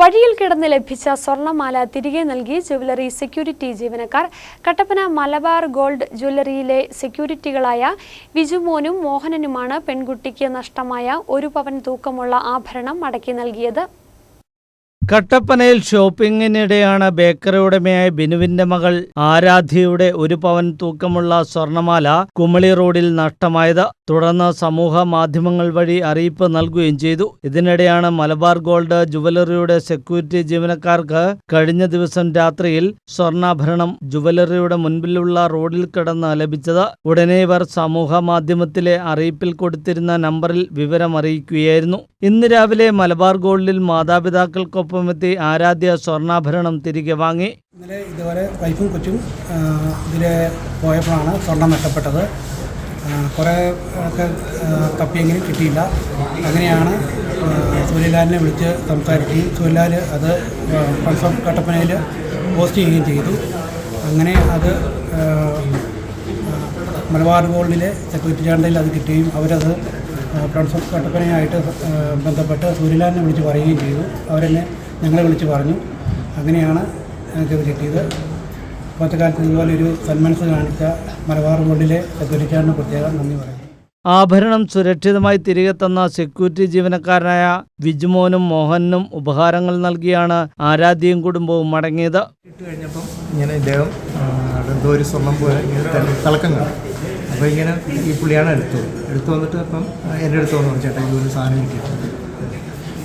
വഴിയിൽ കിടന്ന് ലഭിച്ച സ്വർണമാല തിരികെ നൽകി ജുവലറി സെക്യൂരിറ്റി ജീവനക്കാർ. കട്ടപ്പന മലബാർ ഗോൾഡ് ജ്വല്ലറിയിലെ സെക്യൂരിറ്റികളായ വിജുമോനും മോഹനനുമാണ് പെൺകുട്ടിക്ക് നഷ്ടമായ ഒരു പവൻ തൂക്കമുള്ള ആഭരണം മടക്കി നൽകിയത്. കട്ടപ്പനയിൽ ഷോപ്പിങ്ങിനിടെയാണ് ബേക്കറി ഉടമയായ ബിനുവിന്റെ മകൾ ആരാധ്യയുടെ ഒരു പവൻ തൂക്കമുള്ള സ്വർണമാല കുമളി റോഡിൽ നഷ്ടമായത്. തുടർന്ന് സമൂഹ മാധ്യമങ്ങൾ വഴി അറിയിപ്പ് നൽകുകയും ചെയ്തു. ഇതിനിടെയാണ് മലബാർ ഗോൾഡ് ജുവലറിയുടെ സെക്യൂരിറ്റി ജീവനക്കാർക്ക് കഴിഞ്ഞ ദിവസം രാത്രിയിൽ സ്വർണാഭരണം ജുവലറിയുടെ മുൻപിലുള്ള റോഡിൽ കിടന്ന് ലഭിച്ചത്. ഉടനെ ഇവർ സമൂഹ മാധ്യമത്തിലെ അറിയിപ്പിൽ കൊടുത്തിരുന്ന നമ്പറിൽ വിവരം അറിയിക്കുകയായിരുന്നു ഇന്ന് രാവിലെ മലബാർ ഗോൾഡിൽ മാതാപിതാക്കൾക്കൊപ്പമെത്തി ആരാധ്യ സ്വർണാഭരണം തിരികെ വാങ്ങി. ഇന്നലെ ഇതുപോലെ വൈഫും കൊച്ചും ഇതിൽ പോയപ്പോഴാണ് സ്വർണം നഷ്ടപ്പെട്ടത്. കുറേ ഒക്കെ തപ്പിയെങ്കിലും കിട്ടിയില്ല. അങ്ങനെയാണ് സൂര്യലാലിനെ വിളിച്ച് സംസാരിക്കുകയും സൂര്യലാൽ അത് ഓഫ് കട്ടപ്പനയിൽ പോസ്റ്റ് ചെയ്യുകയും ചെയ്തു. അങ്ങനെ അത് മലബാർ ഗോൾഡിലെ സെക്യൂരിറ്റി ചാണ്ടയിൽ അത് കിട്ടുകയും അവരത് ഫ്രണ്ട്സ് ഓഫ് കട്ടപ്പനയായിട്ട് ബന്ധപ്പെട്ട് സൂര്യലാലിനെ വിളിച്ച് പറയുകയും ചെയ്തു. അവരെന്നെ ഞങ്ങളെ വിളിച്ച് പറഞ്ഞു. അങ്ങനെയാണ് ഞങ്ങൾക്ക് കിട്ടിയത് ഇപ്പോഴത്തെ കാലത്ത് ഇതുപോലെ ഒരു സന്മനസ് കാണിച്ച മലബാർ ബോർഡിലെ സെക്യൂരിറ്റിയാണ് ചാനലിന് പ്രത്യേകം നന്ദി പറയുന്നു. ആഭരണം സുരക്ഷിതമായി തിരികെ തന്ന സെക്യൂരിറ്റി ജീവനക്കാരനായ വിജുമോനും മോഹനും ഉപഹാരങ്ങൾ നൽകിയാണ് ആരാധ്യയും കുടുംബവും മടങ്ങിയത് ഇട്ട് കഴിഞ്ഞപ്പം ഇങ്ങനെ ഇദ്ദേഹം എന്തോ ഒരു സ്വർണം പോലെ ഇങ്ങനെ തിളക്കം കാണും. അപ്പോൾ ഇങ്ങനെ ഈ പുള്ളിയാണ് എടുത്തത്. എടുത്തു വന്നിട്ട് അപ്പം എന്റെ അടുത്ത് വന്നു ചേട്ടാ ഇതൊരു സാധനം കിട്ടിയിട്ടുണ്ട്.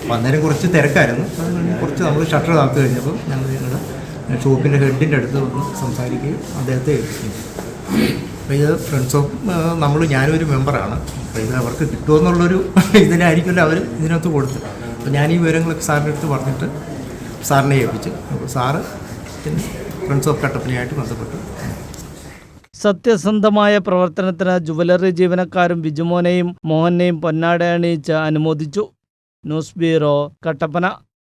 അപ്പം അന്നേരം കുറച്ച് തിരക്കായിരുന്നു. കുറച്ച് നമ്മൾ ഷട്ടർ താത്തു കഴിഞ്ഞപ്പോൾ ഞങ്ങൾ ഞങ്ങളുടെ ഷോപ്പിന്റെ ഹെഡിന്റെ അടുത്ത് വന്ന് സംസാരിക്കുകയും അദ്ദേഹത്തെ ഏൽപ്പിക്കുകയും. അപ്പോൾ ഇത് ഫ്രണ്ട്സ് ഓഫ് നമ്മൾ ഞാനും ഒരു മെമ്പറാണ് അപ്പോൾ ഇത് അവർക്ക് കിട്ടുമെന്നുള്ളൊരു ഇതിനായിരിക്കുമല്ലോ അവർ ഇതിനകത്ത് കൊടുത്തത്. അപ്പോൾ ഞാൻ ഈ വിവരങ്ങളൊക്കെ സാറിന്റെ അടുത്ത് പറഞ്ഞിട്ട് സാറിനെ ഏൽപ്പിച്ചു. അപ്പോൾ സാറ് പിന്നെ ഫ്രണ്ട്സ് ഓഫ് കട്ടപ്പനയായിട്ട് ബന്ധപ്പെട്ടു. സത്യസന്ധമായ പ്രവർത്തനത്തിന് ജുവലറി ജീവനക്കാരും ബിജുമോനെയും മോഹനെയും പൊന്നാട അണിയിച്ച് അനുമോദിച്ചു. నూస్బీరో కట్టపన